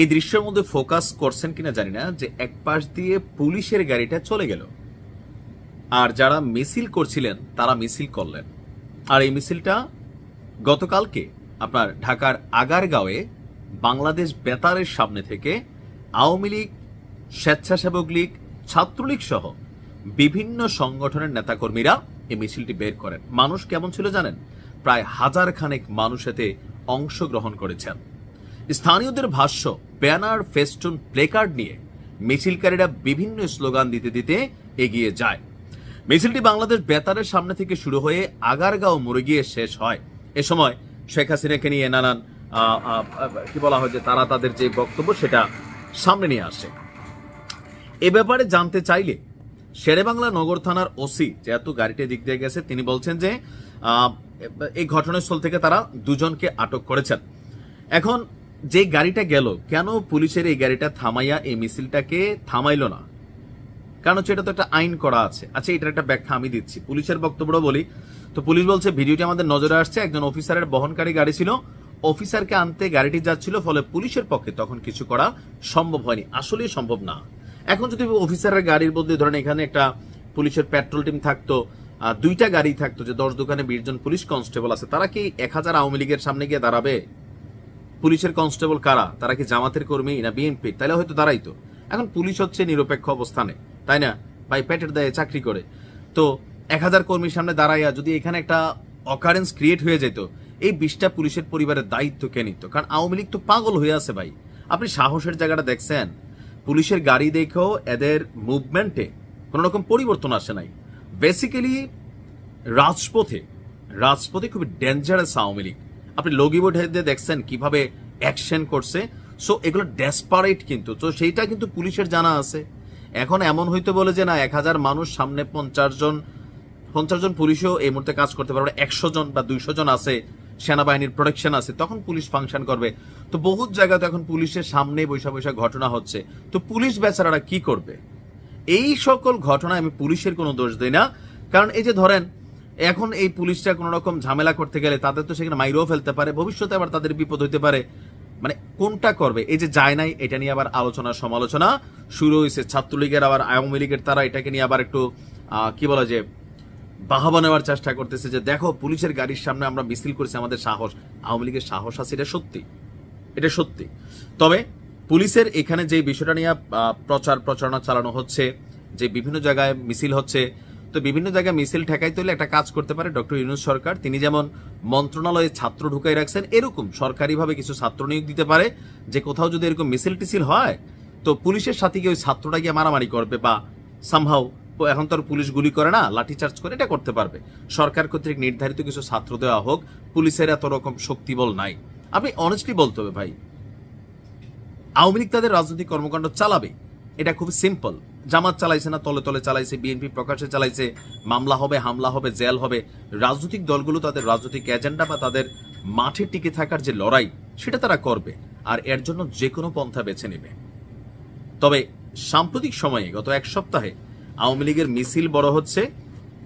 এই দৃশ্যের মধ্যে ফোকাস করছেন কিনা জানি না, যে এক পাশ দিয়ে পুলিশের গাড়িটা চলে গেল। আর যারা মিছিল করছিলেন, তারা মিছিল করলেন। আর এই মিছিলটা গতকালকে আপনার ঢাকার আগারগাঁওয়ে বাংলাদেশ বেতারের সামনে থেকে আওয়ামী লীগ, স্বেচ্ছাসেবক লীগ, ছাত্রলীগ সহ বিভিন্ন সংগঠনের নেতাকর্মীরা এই মিছিলটি বের করেন। মানুষ কেমন ছিল জানেন? প্রায় হাজার খানেক মানুষ এতে অংশগ্রহণ করেছেন। স্থানীয়দের ভাষ্য ব্যানার, ফেস্টুন, প্লেকার্ড নিয়ে মিছিলকারীরা বিভিন্ন স্লোগান দিতে দিতে এগিয়ে যায়। মিছিলটি বাংলাদেশ বেতারের সামনে থেকে শুরু হয়ে আগারগাঁও মোড়ে গিয়ে শেষ হয়। এ সময় শেখ হাসিনাকে নিয়ে নানান কি বলা হয় যে তারা তাদের যে বক্তব্য সেটা সামনে নিয়ে আসে। এ ব্যাপারে জানতে চাইলে শেরেবাংলা নগর থানার ওসি যেহেতু গাড়িটি দিক দিয়ে গেছে, তিনি বলছেন যে এই ঘটনাস্থল থেকে তারা দুজনকে আটক করেছেন। এখন যে গাড়িটা গেল, কেন পুলিশের এই গাড়িটা থামাইয়া এই মিছিলটাকে থামাইল না? কারণ হচ্ছে এটা তো একটা আইন করা আছে। আচ্ছা এটার একটা ব্যাখ্যা আমি দিচ্ছি। পুলিশের বক্তব্য বলি। তো পুলিশ বলছে, ভিডিওটি আমাদের নজরে আসছে। একজন অফিসারের বহনকারী গাড়ি ছিল। অফিসারকে আনতে গাড়িটি যাচ্ছিল, ফলে পুলিশের পক্ষে তখন কিছু করা সম্ভব হয়নি। আসলেই সম্ভব না। এখন যদি অফিসারের গাড়ির বদলে ধরেন, এখানে একটা পুলিশের পেট্রোল টিম থাকতো দুইটা গাড়ি থাকতো, যে দশ দোকানে বিশ জন পুলিশ কনস্টেবল আছে, তারা কি এক হাজার আওয়ামী লীগের সামনে গিয়ে দাঁড়াবে? পুলিশের কনস্টেবল কারা? তারা কি জামাতের কর্মী না বিএনপি তাহলে হয়তো দাঁড়াইতো এখন পুলিশ হচ্ছে নিরপেক্ষ অবস্থানে, তাই না? ভাই, পেটের দায়ে চাকরি করে। তো এক হাজার কর্মীর সামনে দাঁড়াইয়া যদি এখানে একটা অকারেন্স ক্রিয়েট হয়ে যেত, এই বিশটা পুলিশের পরিবারের দায়িত্ব কে নিত? কারণ আওয়ামী লীগ তো পাগল হয়ে আছে ভাই। আপনি সাহসের জায়গাটা দেখছেন? পুলিশের গাড়ি দেখেও এদের মুভমেন্টে কোনো রকম পরিবর্তন আসে নাই। বেসিক্যালি রাজপথে রাজপথে খুবই ডেঞ্জারাস আওয়ামী লীগ। আপনি লগিবোর্ড দিয়ে দেখছেন কীভাবে অ্যাকশন করছে। সো এগুলো ডেসপারেট কিন্তু। তো সেইটা কিন্তু পুলিশের জানা আছে। এখন এমন হইতে বলে যে, না, এক হাজার মানুষ সামনে পঞ্চাশ জন পঞ্চাশ জন পুলিশও এই মুহূর্তে কাজ করতে পারবে একশো জন বা দুইশো জন আছে, সেনাবাহিনীর প্রোটেকশন আছে, তখন পুলিশ ফাংশন করবে। তো বহুত জায়গাতে এখন পুলিশের সামনে বৈশা বৈশা ঘটনা হচ্ছে। তো পুলিশ বেচারারা কি করবে? এই সকল ঘটনায় আমি পুলিশের কোনো দোষ দিই না। কারণ এই যে ধরেন এখন এই পুলিশটা কোনো রকম ঝামেলা করতে গেলে তাদের তো সেখানে মাইরেও ফেলতে পারে, ভবিষ্যতে আবার তাদের বিপদ হইতে পারে। মানে কোনটা করবে? এই যে যায় নাই, এটা নিয়ে আবার আলোচনা, সমালোচনা শুরু হয়েছে ছাত্রলীগের আবার আওয়ামী লীগের তারা এটাকে নিয়ে আবার একটু কি বলা যে, বাহাবা নেওয়ার চেষ্টা করতেছে যে, দেখো, পুলিশের গাড়ির সামনে আমরা মিছিল করেছি, আমাদের সাহস। আওয়ামী লীগের সাহস আছে, এটা সত্যি। এটা সত্যি। তবে পুলিশের এখানে যে বিষয়টা নিয়ে প্রচার প্রচারণা চালানো হচ্ছে, যে বিভিন্ন জায়গায় মিছিল হচ্ছে তো বিভিন্ন জায়গায় মিছিল ঠেকাইতে হলে একটা কাজ করতে পারে ডক্টর ইউনুস সরকার। তিনি যেমন মন্ত্রণালয়ে ছাত্র ঢুকাই রাখছেন, এরকম সরকারিভাবে কিছু ছাত্র নিয়োগ দিতে পারে। যে কোথাও যদি এরকম মিছিল টিছিল হয়, তো পুলিশের সাথে গিয়ে ওই ছাত্রটা গিয়ে মারামারি করবে বা সামহাও এখন তো পুলিশ গুলি করে না, লাঠিচার্জ করে এটা করতে পারবে। সরকার কর্তৃক নির্ধারিত কিছু ছাত্র দেওয়া হোক, পুলিশের এত রকম শক্তিবল নাই। আপনি অনেস্টলি বলতে হবে ভাই, আওয়ামী লীগ তাদের রাজনৈতিক কর্মকাণ্ড চালাবে। এটা খুব সিম্পল জামাত চালাইছে না, তলে তলে চালাইছে, বিএনপি প্রকাশ্যে চালাইছে, মামলা হবে, হামলা হবে, জেল হবে। রাজনৈতিক দলগুলো তাদের রাজনৈতিক এজেন্ডা বা তাদের মাঠে টিকে থাকার যে লড়াই, সেটা তারা করবে, আর এর জন্য যে কোনো পন্থা বেছে নেবে। তবে সাম্প্রতিক সময়ে, গত এক সপ্তাহে, আওয়ামী লীগের মিছিল বড় হচ্ছে,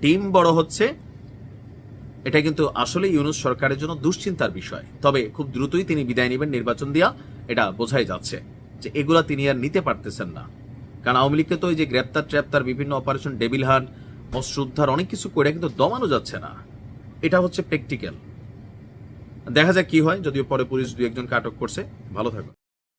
টিম বড় হচ্ছে। এটা কিন্তু আসলে ইউনুস সরকারের জন্য দুশ্চিন্তার বিষয়। তবে খুব দ্রুতই তিনি বিদায় নেবেন নির্বাচন দিয়া, এটা বোঝাই যাচ্ছে যে এগুলা তিনি আর নিতে পারতেছেন না। কারণ আওয়ামী লীগকে তো ওই যে গ্রেপ্তার, ট্র্যাপ্তার, বিভিন্ন অপারেশন, ডেবিল হান, অস্ত্র উদ্ধার, অনেক কিছু করে কিন্তু দমানো যাচ্ছে না। এটা হচ্ছে প্র্যাকটিক্যাল। দেখা যাক কি হয়, যদিও পরে পুলিশ দু একজনকে আটক করছে। ভালো থাকুন।